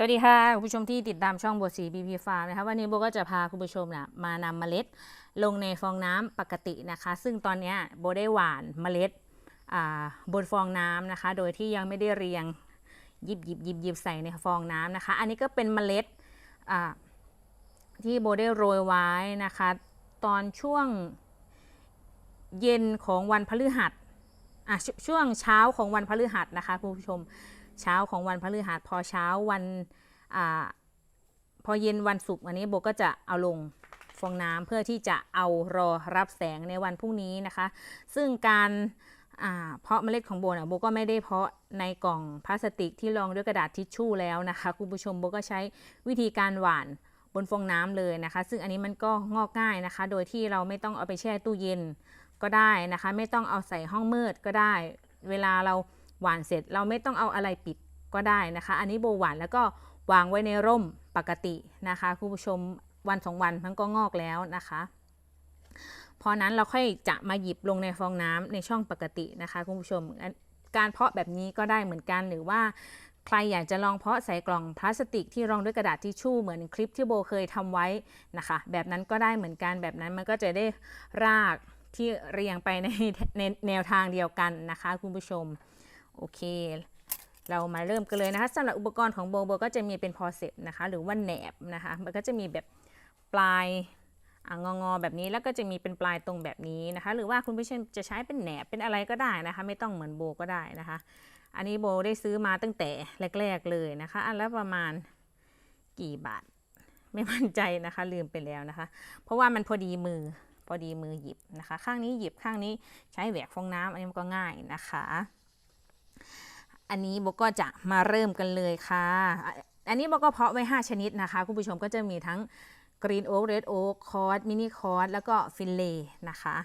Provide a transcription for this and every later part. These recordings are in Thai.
สวัสดีค่ะคุณผู้ชมที่ติดตามช่องบัวสีบีพีฟาร์มนะคะวันนี้โบก็จะพาคุณผู้ชมนะมานำเมล็ดลงในฟองน้ำปกตินะคะ ซึ่งตอนนี้โบได้หว่านเมล็ดบนฟองน้ำนะคะ โดยที่ยังไม่ได้เรียงยิบยิบยิบยิบใส่ในฟองน้ำนะคะ อันนี้ก็เป็นเมล็ดที่โบได้โรยไว้นะคะ ตอนช่วงเย็นของวันพฤหัสชช่วงเช้าของวันพฤหัสนะคะคุณผู้ชม เช้าของวันพฤหัสพอเช้าวันอพอเย็นวันศุกร์วันนี้โบก็จะเอาลงฟองน้ำเพื่อที่จะเอารอรับแสงในวันพรุ่งนี้นะคะ ซึ่งการเพาะเมล็ดของโบนะโบก็ไม่ได้เพาะในกล่องพลาสติกที่รองด้วยกระดาษทิชชู่แล้วนะคะคุณผู้ชมโบก็ใช้วิธีการหว่านบนฟองน้ำเลยนะคะ ซึ่งอันนี้มันก็งอกง่ายนะคะ โดยที่เราไม่ต้องเอาไปแช่ตู้เย็นก็ได้นะคะ ไม่ต้องเอาใส่ห้องมืดก็ได้ เวลาเรา หวานเสร็จเราไม่ต้องเอาอะไรปิดก็ได้นะคะ อันนี้โบหวานแล้วก็วางไว้ในร่มปกตินะคะคุณผู้ชมวันสองวันมันก็งอกแล้วนะคะพอนั้นเราค่อยจะมาหยิบลงในฟองน้ำในช่องปกตินะคะคุณผู้ชม การเพาะแบบนี้ก็ได้เหมือนกันหรือว่าใครอยากจะลองเพาะใส่กล่องพลาสติกที่รองด้วยกระดาษทิชชู่เหมือนคลิปที่โบเคยทำไว้นะคะ แบบนั้นก็ได้เหมือนกันแบบนั้นมันก็จะได้รากที่เรียงไปในในแนวทางเดียวกันนะคะคุณผู้ชม โอเค เรามาเริ่มกันเลยนะคะสำหรับอุปกรณ์ของโบโบก็จะมีเป็นพอเซปนะคะ หรือว่าแหนบนะคะ มันก็จะมีแบบปลายององอแบบนี้แล้วก็จะมีเป็นปลายตรงแบบนี้นะคะ หรือว่าคุณผู้ชมจะใช้เป็นแหนบเป็นอะไรก็ได้นะคะ ไม่ต้องเหมือนโบก็ได้นะคะ อันนี้โบได้ซื้อมาตั้งแต่แรก ๆเลยนะคะ อันละประมาณกี่บาทไม่มั่นใจนะคะลืมไปแล้วนะคะ เพราะว่ามันพอดีมือพอดีมือหยิบนะคะ ข้างนี้หยิบข้างนี้ใช้แหวกฟองน้ำอันนี้ก็ง่ายนะคะ อันนี้โบก็จะมาเริ่มกันเลยค่ะ อันนี้โบก็เพาะไว้ 5 ชนิดนะคะคุณผู้ชมก็จะมีทั้งกรีนโอ๊กเรดโอ๊กคอร์สมินิคอร์สแล้วก็ฟินเลนะคะ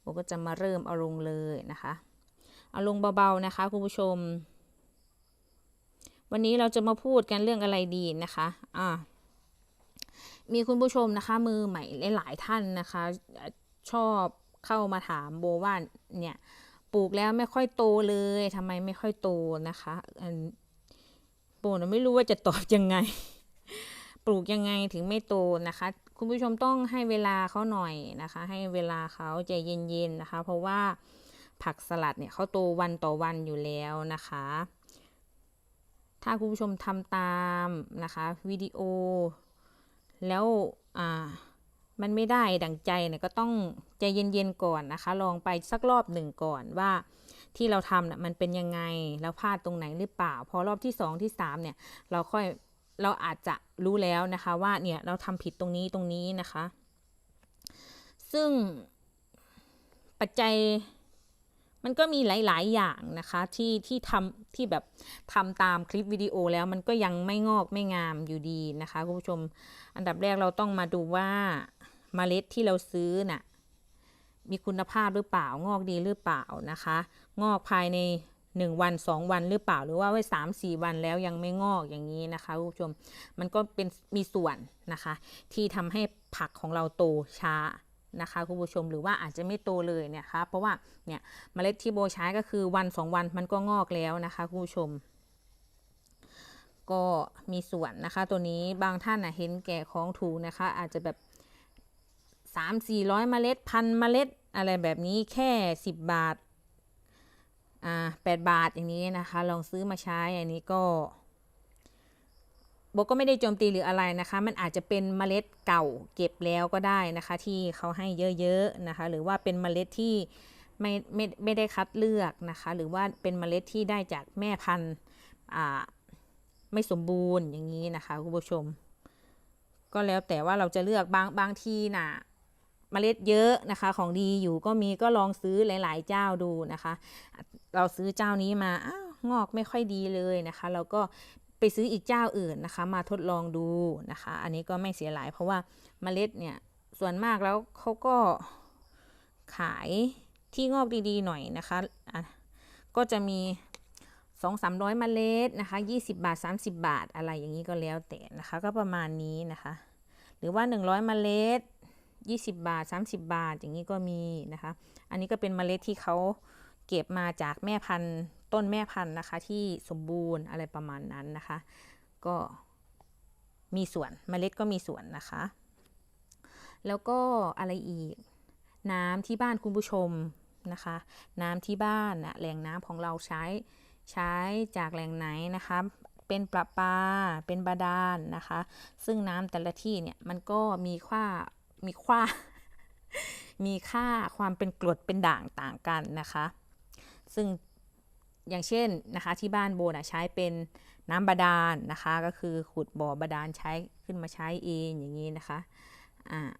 โบก็จะมาเริ่มเอาลงเลยนะคะ เอาลงเบาๆนะคะคุณผู้ชม วันนี้เราจะมาพูดกันเรื่องอะไรดีนะคะอ่ามีคุณผู้ชมนะคะมือใหม่หลายๆท่านนะคะ ชอบเข้ามาถามโบว่าเนี่ย ปลูกแล้วไม่ค่อยโตเลยทำไมไม่ค่อยโตนะคะอันโบนไม่รู้ว่าจะตอบยังไง ปลูกยังไงถึงไม่โตนะคะ คุณผู้ชมต้องให้เวลาเขาหน่อยนะคะ ให้เวลาเขาใจเย็นๆนะคะ เพราะว่าผักสลัดเนี่ยเขาโตวันต่อวันอยู่แล้วนะคะ ถ้าคุณผู้ชมทำตามนะคะวิดีโอแล้วอ่า มันไม่ได้ดังใจเนี่ยก็ต้องใจเย็นๆก่อนนะคะ ลองไปสักรอบหนึ่งก่อนว่าที่เราทำน่ะมันเป็นยังไงแล้วพลาดตรงไหนหรือเปล่า พอรอบที่สองที่สามเนี่ย เราค่อยเราอาจจะรู้แล้วนะคะว่าเนี่ยเราทำผิดตรงนี้ตรงนี้นะคะ ซึ่งปัจจัยมันก็มีหลาย ๆ อย่างนะคะที่ที่ทำที่แบบทำตามคลิปวิดีโอแล้วมันก็ยังไม่งอกไม่งามอยู่ดีนะคะคุณผู้ชม อันดับแรกเราต้องมาดูว่า เมล็ดที่เราซื้อน่ะมีคุณภาพหรือเปล่างอกดีหรือเปล่านะคะ งอกภายใน 1 วัน 2 วันหรือเปล่า หรือว่าไว้3 4 วันแล้วยังไม่งอกอย่างนี้นะคะคุณผู้ชมมันก็เป็นมีส่วนนะคะ ที่ทำให้ผักของเราโตช้านะคะคุณผู้ชมหรือว่าอาจจะไม่โตเลยเนี่ยคะเพราะว่าเนี่ยเมล็ดที่โบใช้ก็คือวัน 2 วันมันก็งอกแล้วนะคะคุณผู้ชม ก็มีส่วนนะคะ ตัวนี้บางท่านนะเห็นแก่ของถูกนะคะ อาจจะแบบ สามสี่ร้อยเมล็ดพันเมล็ดอะไรแบบนี้แค่สิบบาทอ่าแปดบาทอย่างนี้นะคะ ลองซื้อมาใช้อันนี้ก็โบก็ไม่ได้โจมตีหรืออะไรนะคะ มันอาจจะเป็นเมล็ดเก่าเก็บแล้วก็ได้นะคะ ที่เขาให้เยอะๆนะคะ หรือว่าเป็นเมล็ดที่ไม่ไม่ไม่ได้คัดเลือกนะคะ หรือว่าเป็นเมล็ดที่ได้จากแม่พันธุ์อ่าไม่สมบูรณ์อย่างนี้นะคะคุณผู้ชม ก็แล้วแต่ว่าเราจะเลือกบางบางทีน่ะ เมล็ดเยอะนะคะ ของดีอยู่ก็มีก็ลองซื้อหลาย ๆ เจ้าดูนะคะ เราซื้อเจ้านี้มาอ้าวงอกไม่ค่อยดีเลยนะคะ เราก็ไปซื้ออีกเจ้าอื่นนะคะ มาทดลองดูนะคะ อันนี้ก็ไม่เสียหลาย เพราะว่าเมล็ดเนี่ยส่วนมากแล้วเขาก็ขายที่งอกดีๆหน่อยนะคะะก็จะมีสองสามร้อยเมล็ดนะคะยี่สิบาทสามสิบาทอะไรอย่างนี้ก็แล้วแต่นะคะ ก็ประมาณนี้นะคะ หรือว่าหนึ่งร้อยเมล็ด ยี่สิบาทสามสิบาท อย่างนี้ก็มีนะคะ อันนี้ก็เป็นเมล็ดที่เขาเก็บมาจากแม่พันธุ์ต้นแม่พันธุ์นะคะ ที่สมบูรณ์อะไรประมาณนั้นนะคะ ก็มีส่วนเมล็ดก็มีส่วนนะคะ แล้วก็อะไรอีก น้ำที่บ้านคุณผู้ชมนะคะ น้ำที่บ้านนะแหล่งน้ำของเราใช้ใช้จากแหล่งไหนนะคะเป็นประปา เป็นบาดาลนะคะ ซึ่งน้ำแต่ละที่เนี่ยมันก็มีค่า มีค่า มีค่าความเป็นกรดเป็นด่างต่างกันนะคะ ซึ่งอย่างเช่นนะคะที่บ้านโบนะใช้เป็นน้ำบาดาลนะคะ ก็คือขุดบ่อบาดาลใช้ขึ้นมาใช้เองอย่างนี้นะคะอ่า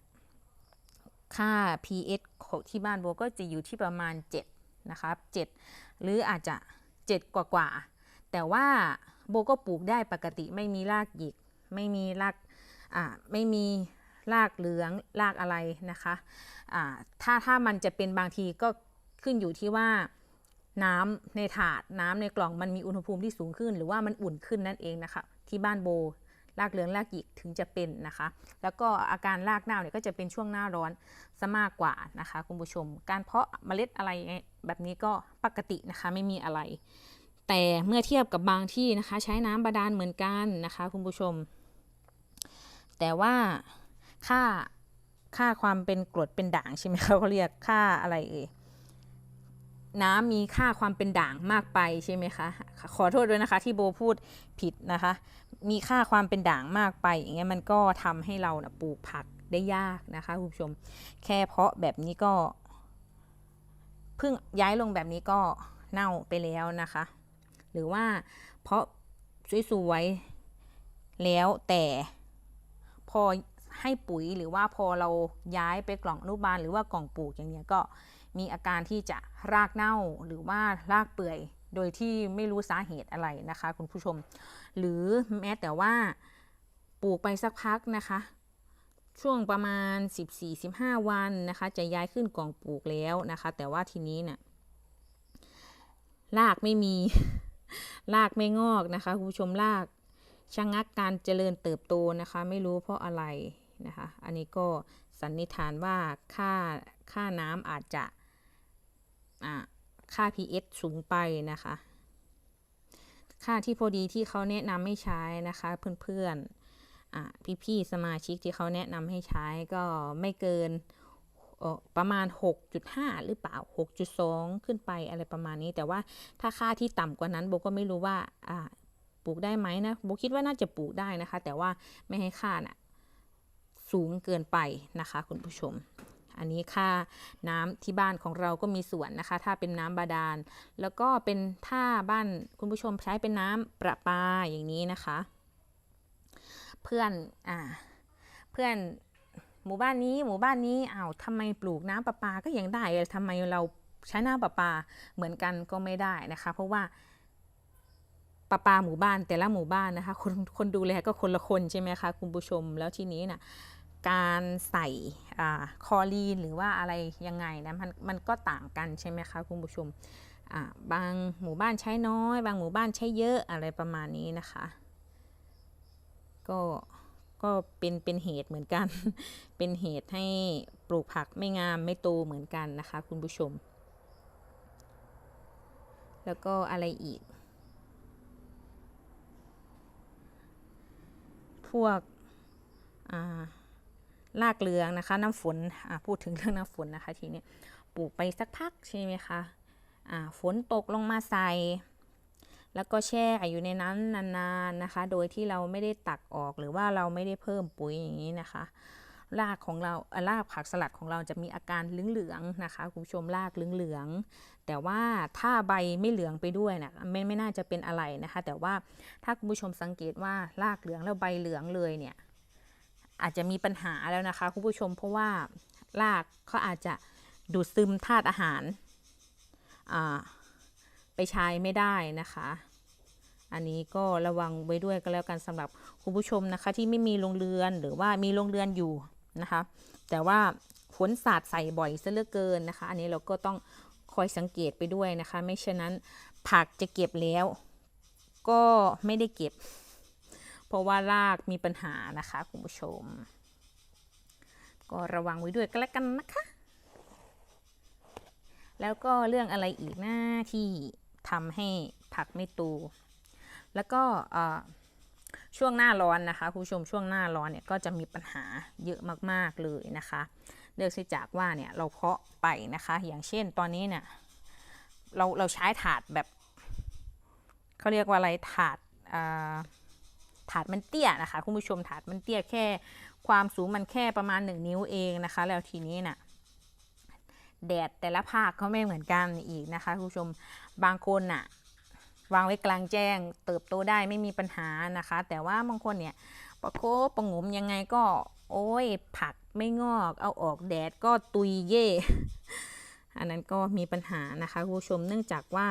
ค่า pH ของที่บ้านโบก็จะอยู่ที่ประมาณ 7 นะคะ 7 หรืออาจจะ 7 กว่ากว่า แต่ว่าโบก็ปลูกได้ปกติไม่มีรากหยิก ไม่มีรากไม่มี รากเหลืองรากอะไรนะคะอ่าถ้าถ้ามันจะเป็นบางทีก็ขึ้นอยู่ที่ว่าน้ำในถาดน้ำในกล่องมันมีอุณหภูมิที่สูงขึ้น หรือว่ามันอุ่นขึ้นนั่นเองนะคะ ที่บ้านโบรากเหลืองรากหยิกถึงจะเป็นนะคะ แล้วก็อาการรากเน่าเนี่ยก็จะเป็นช่วงหน้าร้อนซะมากกว่านะคะคุณผู้ชม การเพาะเมล็ดอะไรแบบนี้ก็ปกตินะคะไม่มีอะไร แต่เมื่อเทียบกับบางที่นะคะ ใช้น้ำบาดาลเหมือนกันนะคะ คุณผู้ชม แต่ว่า ค่าค่าความเป็นกรดเป็นด่างใช่ไหมเขาเรียกค่าอะไรเอ่ยน้ำมีค่าความเป็นด่างมากไปใช่ไหมคะขอโทษด้วยนะคะที่โบพูดผิดนะคะ มีค่าความเป็นด่างมากไป อย่างเงี้ยมันก็ทำให้เรานะปลูกผักได้ยากนะคะคุณผู้ชม แค่เพาะแบบนี้ก็เพิ่งย้ายลงแบบนี้ก็เน่าไปแล้วนะคะ หรือว่าเพาะสวยๆแล้วแต่พอ ให้ปุ๋ยหรือว่าพอเราย้ายไปกล่องอนุบาล หรือว่ากล่องปลูกอย่างเงี้ยก็มีอาการที่จะรากเน่าหรือว่ารากเปื่อย โดยที่ไม่รู้สาเหตุอะไรนะคะ คุณผู้ชม หรือแม้แต่ว่าปลูกไปสักพักนะคะ ช่วงประมาณ 14-15 วันนะคะ จะย้ายขึ้นกล่องปลูกแล้วนะคะ แต่ว่าทีนี้เนี่ยรากไม่มีรากไม่งอกนะคะ คุณผู้ชมรากชะงักการเจริญเติบโตนะคะ ไม่รู้เพราะอะไร นะคะ อันนี้ก็สันนิษฐานว่าค่าค่าน้ำอาจจะอ่าค่า pH สูงไปนะคะ ค่าที่พอดีที่เขาแนะนำให้ใช้นะคะ เพื่อนๆอ่พี่ๆสมาชิกที่เขาแนะนำให้ใช้ก็ไม่เกินประมาณ 6.5 หรือเปล่า 6.2 ขึ้นไปอะไรประมาณนี้ แต่ว่าถ้าค่าที่ต่ำกว่านั้นโบก็ไม่รู้ว่าอ่าปลูกได้ไหมนะโบคิดว่าน่าจะปลูกได้นะคะ แต่ว่าไม่ให้ค่าน่ะ สูงเกินไปนะคะ คุณผู้ชม อันนี้ค่าน้ำที่บ้านของเราก็มีส่วนนะคะ ถ้าเป็นน้ำบาดาล แล้วก็เป็นถ้าบ้านคุณผู้ชมใช้เป็นน้ำประปาอย่างนี้นะคะ เพื่อนอ่าเพื่อนหมู่บ้านนี้หมู่บ้านนี้อ้าวทำไมปลูกน้ำประปาก็ยังได้ทำไมเราใช้น้ำประปาเหมือนกันก็ไม่ได้นะคะ เพราะว่าประปาหมู่บ้านแต่ละหมู่บ้านนะคะ คนคนดูแลก็คนละคนใช่ไหมคะคุณผู้ชมแล้วทีนี้น่ะ การใส่คอลีนหรือว่าอะไรยังไงนะมันมันก็ต่างกันใช่ไหมคะคุณผู้ชมบางหมู่บ้านใช้น้อย บางหมู่บ้านใช้เยอะอะไรประมาณนี้นะคะ ก็ก็เป็นเป็นเหตุเหมือนกัน เป็นเหตุให้ปลูกผักไม่งามไม่โตเหมือนกันนะคะ คุณผู้ชม แล้วก็อะไรอีก พวกอ่า รากเหลืองนะคะน้ำฝนพูดถึงเรื่องน้ำฝนนะคะทีนี้ปลูกไปสักพักใช่ไหมคะฝนตกลงมาใส่แล้วก็แช่อยู่ในนั้นนานๆนะคะ โดยที่เราไม่ได้ตักออกหรือว่าเราไม่ได้เพิ่มปุ๋ยอย่างนี้นะคะ รากของเราอ่ารากผักสลัดของเราจะมีอาการเหลืองๆนะคะคุณผู้ชมรากเหลืองๆแต่ว่าถ้าใบไม่เหลืองไปด้วยนะไม่ไม่น่าจะเป็นอะไรนะคะ แต่ว่าถ้าคุณผู้ชมสังเกตว่ารากเหลืองแล้วใบเหลืองเลยเนี่ย อาจจะมีปัญหาแล้วนะคะคุณผู้ชมเพราะว่ารากเขาอาจจะดูดซึมธาตุอาหารไปใช้ไม่ได้นะคะ อันนี้ก็ระวังไว้ด้วยก็แล้วกันสำหรับคุณผู้ชมนะคะ ที่ไม่มีโรงเรือนหรือว่ามีโรงเรือนอยู่นะคะ แต่ว่าฝนสาดใส่บ่อยซะเหลือเกินนะคะ อันนี้เราก็ต้องคอยสังเกตไปด้วยนะคะ ไม่เช่นนั้นผักจะเก็บแล้ว ก็ไม่ได้เก็บ เพราะว่ารากมีปัญหานะคะคุณผู้ชม ก็ระวังไว้ด้วยก็แล้วกันนะคะ แล้วก็เรื่องอะไรอีกหน้าที่ทำให้ผักไม่โตแล้วก็ช่วงหน้าร้อนนะคะคุณผู้ชมช่วงหน้าร้อนเนี่ยก็จะมีปัญหาเยอะมากๆเลยนะคะเนื่องจากว่าเนี่ยเราเพาะไปนะคะ อย่างเช่นตอนนี้เนี่ยเราเราใช้ถาดแบบเขาเรียกว่าอะไรถาดอ่า ถาดมันเตี้ยนะคะ คุณผู้ชมถาดมันเตี้ยแค่ ความสูงมันแค่ประมาณ 1 นิ้วเองนะคะ แล้วทีนี้น่ะแดดแต่ละภาคก็ไม่เหมือนกันอีกนะคะคุณผู้ชมบางคนน่ะวางไว้กลางแจ้ง เติบโตได้ไม่มีปัญหานะคะ แต่ว่าบางคนเนี่ยประโคประงมยังไงก็ โอ้ยผักไม่งอก เอาออกแดดก็ตุยเย่อันนั้นก็มีปัญหานะคะคุณผู้ชมเนื่องจากว่า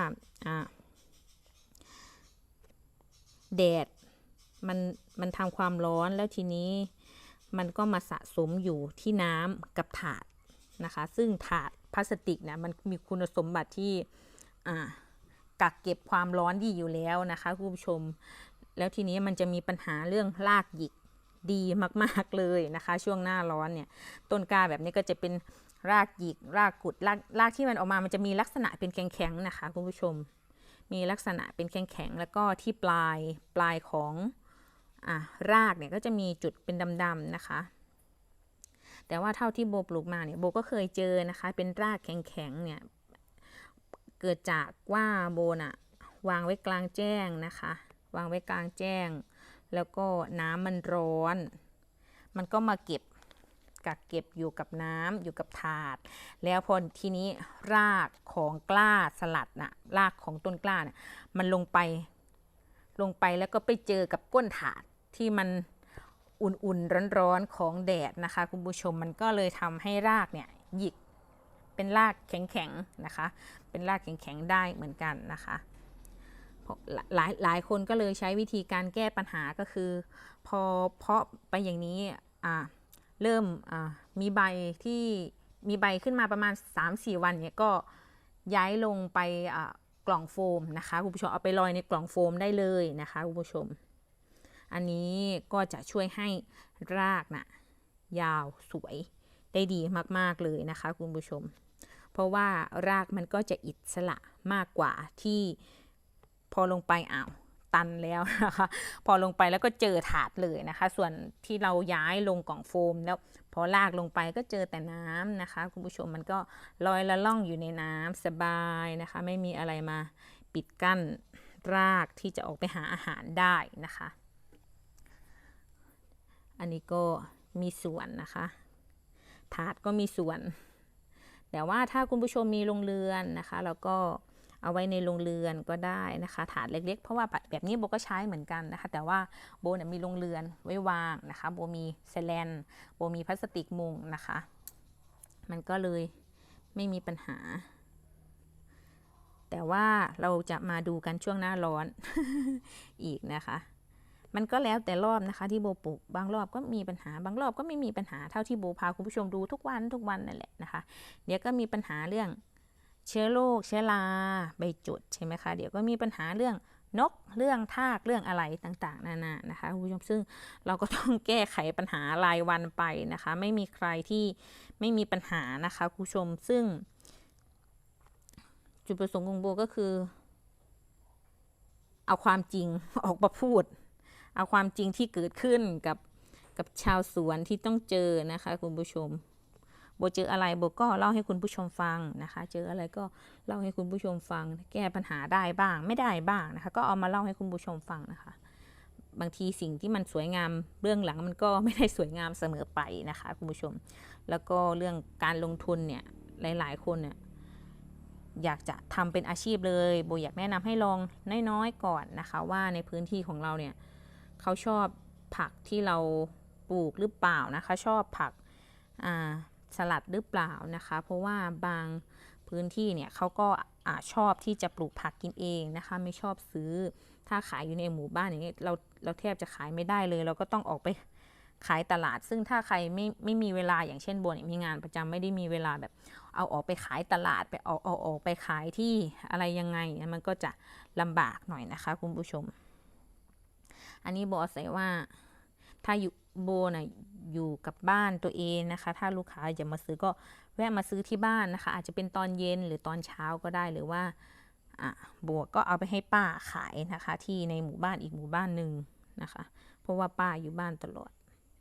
แดด มันมันทำความร้อนแล้วทีนี้มันก็มาสะสมอยู่ที่น้ำกับถาดนะคะ ซึ่งถาดพลาสติกเนี่ยมันมีคุณสมบัติที่กักเก็บความร้อนดีอยู่แล้วนะคะคุณผู้ชม แล้วทีนี้มันจะมีปัญหาเรื่องรากหยิกดีมาก ๆ เลยนะคะ ช่วงหน้าร้อนเนี่ยต้นกล้าแบบนี้ก็จะเป็นรากหยิกรากกุดรากรากที่มันออกมามันจะมีลักษณะเป็นแข็งๆนะคะคุณผู้ชม มีลักษณะเป็นแข็งๆแล้วก็ที่ปลายปลายของ อ่ารากเนี่ยก็จะมีจุดเป็นดำๆนะคะ แต่ว่าเท่าที่โบปลูกมาเนี่ยโบก็เคยเจอนะคะ เป็นรากแข็งๆเนี่ยเกิดจากว่าโบน่ะวางไว้กลางแจ้งนะคะ วางไว้กลางแจ้ง แล้วก็น้ำมันร้อน มันก็มาเก็บกักเก็บอยู่กับน้ำอยู่กับถาด แล้วพอทีนี้รากของกล้าสลัดน่ะรากของต้นกล้าน่ะมันลงไปลงไปแล้วก็ไปเจอกับก้นถาด ที่มันอุ่นๆร้อนๆของแดดนะคะคุณผู้ชมมันก็เลยทำให้รากเนี่ยหยิกเป็นรากแข็งๆนะคะ เป็นรากแข็งๆได้เหมือนกันนะคะหลายหลายคนก็เลยใช้วิธีการแก้ปัญหาก็คือ พอเพาะไปอย่างนี้เริ่มมีใบที่มีใบขึ้นมาประมาณ 3-4 วันเนี่ยก็ย้ายลงไปกล่องโฟมนะคะคุณผู้ชมเอาไปลอยในกล่องโฟมได้เลยนะคะคุณผู้ชม อันนี้ก็จะช่วยให้รากนะ่ะยาวสวยได้ดีมากๆเลยนะคะ คุณผู้ชม เพราะว่ารากมันก็จะอิสระมากกว่าที่พอลงไปอ้าวตันแล้วนะคะ พอลงไปแล้วก็เจอถาดเลยนะคะ ส่วนที่เราย้ายลงกล่องโฟม แล้วพอลากลงไปก็เจอแต่น้ำนะคะ คุณผู้ชมมันก็ลอยละล่องอยู่ในน้ำสบายนะคะ ไม่มีอะไรมาปิดกั้นรากที่จะออกไปหาอาหารได้นะคะ อันนี้ก็มีส่วนนะคะ ถาดก็มีส่วน แต่ว่าถ้าคุณผู้ชมมีโรงเรือนนะคะ แล้วก็เอาไว้ในโรงเรือนก็ได้นะคะ ถาดเล็กๆ เพราะว่าแบบนี้โบก็ใช้เหมือนกันนะคะ แต่ว่าโบเนี่ยมีโรงเรือนไว้วางนะคะ โบมีเซเลนโบมีพลาสติกมุงนะคะ มันก็เลยไม่มีปัญหา แต่ว่าเราจะมาดูกันช่วงหน้าร้อนอีกนะคะ มันก็แล้วแต่รอบนะคะที่โบปลูกบางรอบก็มีปัญหา บางรอบก็ไม่มีปัญหาเท่าที่โบพาคุณผู้ชมดูทุกวันทุกวันนั่นแหละนะคะ เดี๋ยวก็มีปัญหาเรื่องเชื้อโรคเชื้อราใบจุดใช่ไหมคะ เดี๋ยวก็มีปัญหาเรื่องนกเรื่องทากเรื่องอะไรต่างๆ นานานะคะคุณผู้ชมซึ่งเราก็ต้องแก้ไขปัญหารายวันไปนะคะ ไม่มีใครที่ไม่มีปัญหานะคะคุณผู้ชมซึ่ง จุดประสงค์ของโบก็คือ เอาความจริงออกมาพูด เอาความจริงที่เกิดขึ้นกับกับชาวสวนที่ต้องเจอนะคะคุณผู้ชมโบเจออะไรโบก็เล่าให้คุณผู้ชมฟังนะคะ เจออะไรก็เล่าให้คุณผู้ชมฟัง แก้ปัญหาได้บ้าง ไม่ได้บ้างนะคะ ก็เอามาเล่าให้คุณผู้ชมฟังนะคะ บางทีสิ่งที่มันสวยงามเรื่องหลังมันก็ไม่ได้สวยงามเสมอไปนะคะคุณผู้ชม แล้วก็เรื่องการลงทุนเนี่ยหลาย ๆ คนเนี่ยอยากจะทำเป็นอาชีพเลยโบอยากแนะนำให้ลองน้อยๆก่อนนะคะ ว่าในพื้นที่ของเราเนี่ย เขาชอบผักที่เราปลูกหรือเปล่านะคะ ชอบผักสลัดหรือเปล่านะคะ เพราะว่าบางพื้นที่เนี่ยเขาก็อาชอบที่จะปลูกผักกินเองนะคะ ไม่ชอบซื้อถ้าขายอยู่ในหมู่บ้านอย่างนี้เราเราแทบจะขายไม่ได้เลย เราก็ต้องออกไปขายตลาด ซึ่งถ้าใครไม่ไม่มีเวลาอย่างเช่นบนมีงานประจำไม่ได้มีเวลาแบบ เอาออกไปขายตลาดไปเอาเอาออกไปขายที่อะไรยังไงมันก็จะลำบากหน่อยนะคะ คุณผู้ชม อันนี้บอกใส่ว่า ถ้าอยู่โบนะ่ะอยู่กับบ้านตัวเองนะคะ ถ้าลูกค้าจะมาซื้อก็แวะมาซื้อที่บ้านนะคะ อาจจะเป็นตอนเย็นหรือตอนเช้าก็ได้หรือว่าอะบวกก็เอาไปให้ป้าขายนะคะ ที่ในหมู่บ้านอีกหมู่บ้านหนึ่งนะคะ เพราะว่าป้าอยู่บ้านตลอด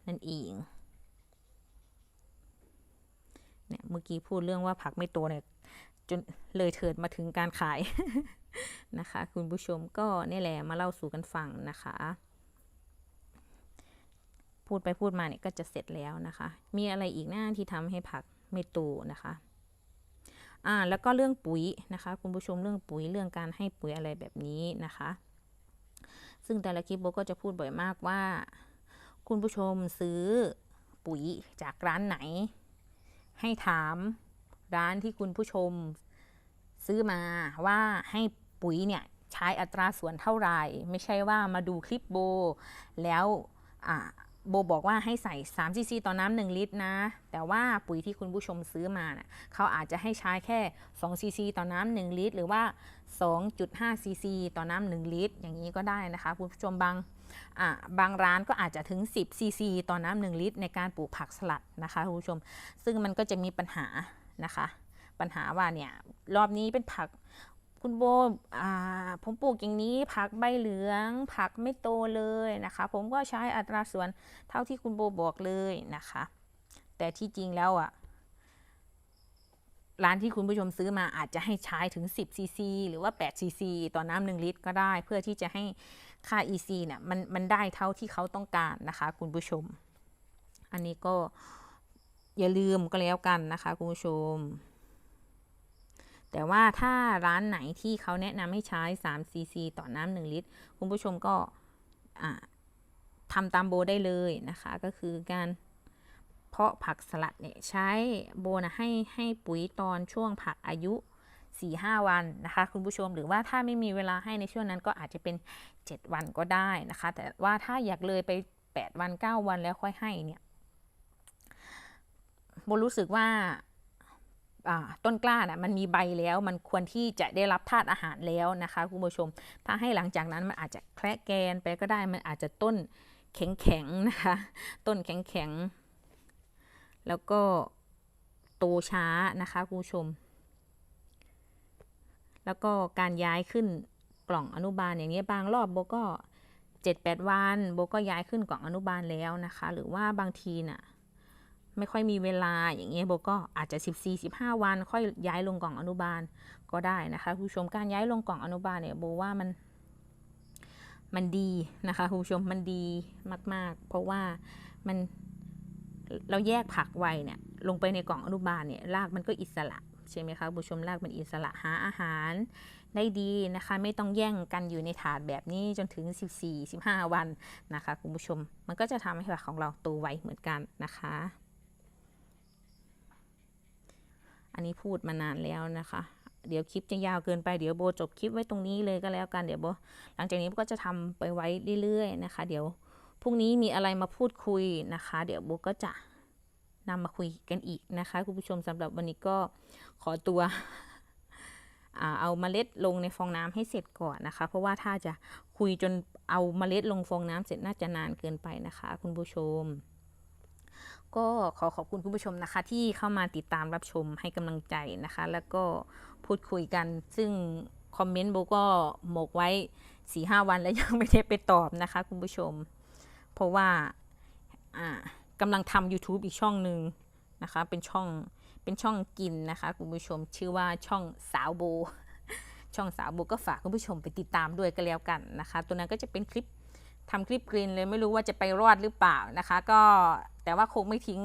นั่นเองเนี่ยเมื่อกี้พูดเรื่องว่าผักไม่โตเนี่ยจนเลยเถิดมาถึงการขายนะคะ คุณผู้ชมก็นี่แหละมาเล่าสู่กันฟังนะคะ พูดไปพูดมาเนี่ยก็จะเสร็จแล้วนะคะ มีอะไรอีกหน้าที่ทำให้ผักไม่โตนะคะอ่าแล้วก็เรื่องปุ๋ยนะคะ คุณผู้ชมเรื่องปุ๋ยเรื่องการให้ปุ๋ยอะไรแบบนี้นะคะ ซึ่งแต่ละคลิปโบก็จะพูดบ่อยมากว่า คุณผู้ชมซื้อปุ๋ยจากร้านไหน ให้ถามร้านที่คุณผู้ชมซื้อมาว่าให้ปุ๋ยเนี่ยใช้อัตราส่วนเท่าไหร่ ไม่ใช่ว่ามาดูคลิปโบ แล้วอ่า โบบอกว่าให้ใส่3ซีซีต่อน้ำหนึ่งลิตรนะ แต่ว่าปุ๋ยที่คุณผู้ชมซื้อมาน่ะเขาอาจจะให้ใช้แค่2ซีซีต่อน้ำหนึ่งลิตร หรือว่า 2.5ซีซีต่อน้ำหนึ่งลิตร อย่างนี้ก็ได้นะคะคุณผู้ชมบางบางร้านก็อาจจะถึง 10ซีซีต่อน้ำหนึ่งลิตร ในการปลูกผักสลัดนะคะคุณผู้ชม ซึ่งมันก็จะมีปัญหานะคะ ปัญหาว่าเนี่ยรอบนี้เป็นผัก คุณโบผมปลูกอย่างนี้ผักใบเหลือง ผักไม่โตเลยนะคะ ผมก็ใช้อัตราส่วนเท่าที่คุณโบบอกเลยนะคะ แต่ที่จริงแล้วอะร้านที่คุณผู้ชมซื้อมาอาจจะให้ใช้ถึง 10 ซีซี หรือว่า 8 ซีซี ต่อน้ำหนึ่งลิตรก็ได้ เพื่อที่จะให้ค่า EC เนี่ยมันมันได้เท่าที่เขาต้องการนะคะ คุณผู้ชม อันนี้ก็อย่าลืมก็แล้วกันนะคะ คุณผู้ชม แต่ว่าถ้าร้านไหนที่เขาแนะนำให้ใช้ 3 cc ต่อน้ำ1ลิตร คุณผู้ชมก็ทำตามโบได้เลยนะคะ ก็คือการเพาะผักสลัดเนี่ยใช้โบนะให้ให้ปุ๋ยตอนช่วงผักอายุ 4-5 วันนะคะคุณผู้ชมหรือว่าถ้าไม่มีเวลาให้ในช่วงนั้นก็อาจจะเป็น 7 วันก็ได้นะคะ แต่ว่าถ้าอยากเลยไป 8 วัน 9 วันแล้วค่อยให้เนี่ยโบรู้สึกว่า ต้นกล้าน่ะมันมีใบแล้ว มันควรที่จะได้รับธาตุอาหารแล้วนะคะคุณผู้ชม ถ้าให้หลังจากนั้นมันอาจจะแคระแกนไปก็ได้มันอาจจะต้นแข็งแข็งนะคะ ต้นแข็งแข็งแล้วก็โตช้านะคะคุณผู้ชม แล้วก็การย้ายขึ้นกล่องอนุบาลอย่างนี้บางรอบโบก็เจ็ดแปดวันโบก็ย้ายขึ้นกล่องอนุบาลแล้วนะคะ หรือว่าบางทีน่ะ ไม่ค่อยมีเวลาอย่างเงี้ยโบก็อาจจะ 14-15 วัน ค่อยย้ายลงกล่องอนุบาลก็ได้นะคะผู้ชมการย้ายลงกล่องอนุบาลเนี่ยโบว่ามันมันดีนะคะคุณผู้ชมมันดีมาก ๆ เพราะว่ามันเราแยกผักไวเนี่ยลงไปในกล่องอนุบาลเนี่ยรากมันก็อิสระใช่ไหมคะผู้ชมรากมันอิสระหาอาหารได้ดีนะคะ ไม่ต้องแย่งกันอยู่ในถาดแบบนี้จนถึง 14-15 วันนะคะคุณผู้ชมมันก็จะทำให้ผักของเราโตไวเหมือนกันนะคะ อันนี้พูดมานานแล้วนะคะ เดี๋ยวคลิปจะยาวเกินไปเดี๋ยวโบจบคลิปไว้ตรงนี้เลยก็แล้วกันเดี๋ยวโบหลังจากนี้ก็จะทำไปไว้เรื่อยๆนะคะ เดี๋ยวพรุ่งนี้มีอะไรมาพูดคุยนะคะ เดี๋ยวโบก็จะนำมาคุยกันอีกนะคะคุณผู้ชมสำหรับวันนี้ก็ขอตัวเอาเมล็ดลงในฟองน้ำให้เสร็จก่อนนะคะ เพราะว่าถ้าจะคุยจนเอาเมล็ดลงฟองน้ำเสร็จน่าจะนานเกินไปนะคะ คุณผู้ชม ก็ขอขอบคุณคุณผู้ชมนะคะ ที่เข้ามาติดตามรับชมให้กำลังใจนะคะ แล้วก็พูดคุยกัน ซึ่งคอมเมนต์โบก็หมกไว้สี่ห้าวันแล้วยังไม่ได้ไปตอบนะคะ คุณผู้ชม เพราะว่าอ่ากำลังทำ YouTube อีกช่องหนึ่งนะคะ เป็นช่องเป็นช่องกินนะคะ คุณผู้ชมชื่อว่าช่องสาวโบ ช่องสาวโบก็ฝากคุณผู้ชมไปติดตามด้วยก็แล้วกันนะคะ ตัวนั้นก็จะเป็นคลิปทำคลิปกรีนเลยไม่รู้ว่าจะไปรอดหรือเปล่านะคะ ก็ แต่ว่าคงไม่ทิ้ง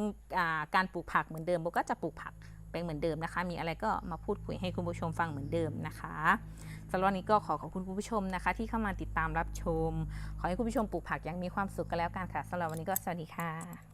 การปลูกผักเหมือนเดิมโบก็จะปลูกผักเป็นเหมือนเดิมนะคะ มีอะไรก็มาพูดคุยให้คุณผู้ชมฟังเหมือนเดิมนะคะสำหรับวันนี้ก็ขอขอบคุณคุณผู้ชมนะคะ ที่เข้ามาติดตามรับชม ขอให้คุณผู้ชมปลูกผักอย่างมีความสุขกันแล้วกันค่ะสำหรับวันนี้ก็สวัสดีค่ะ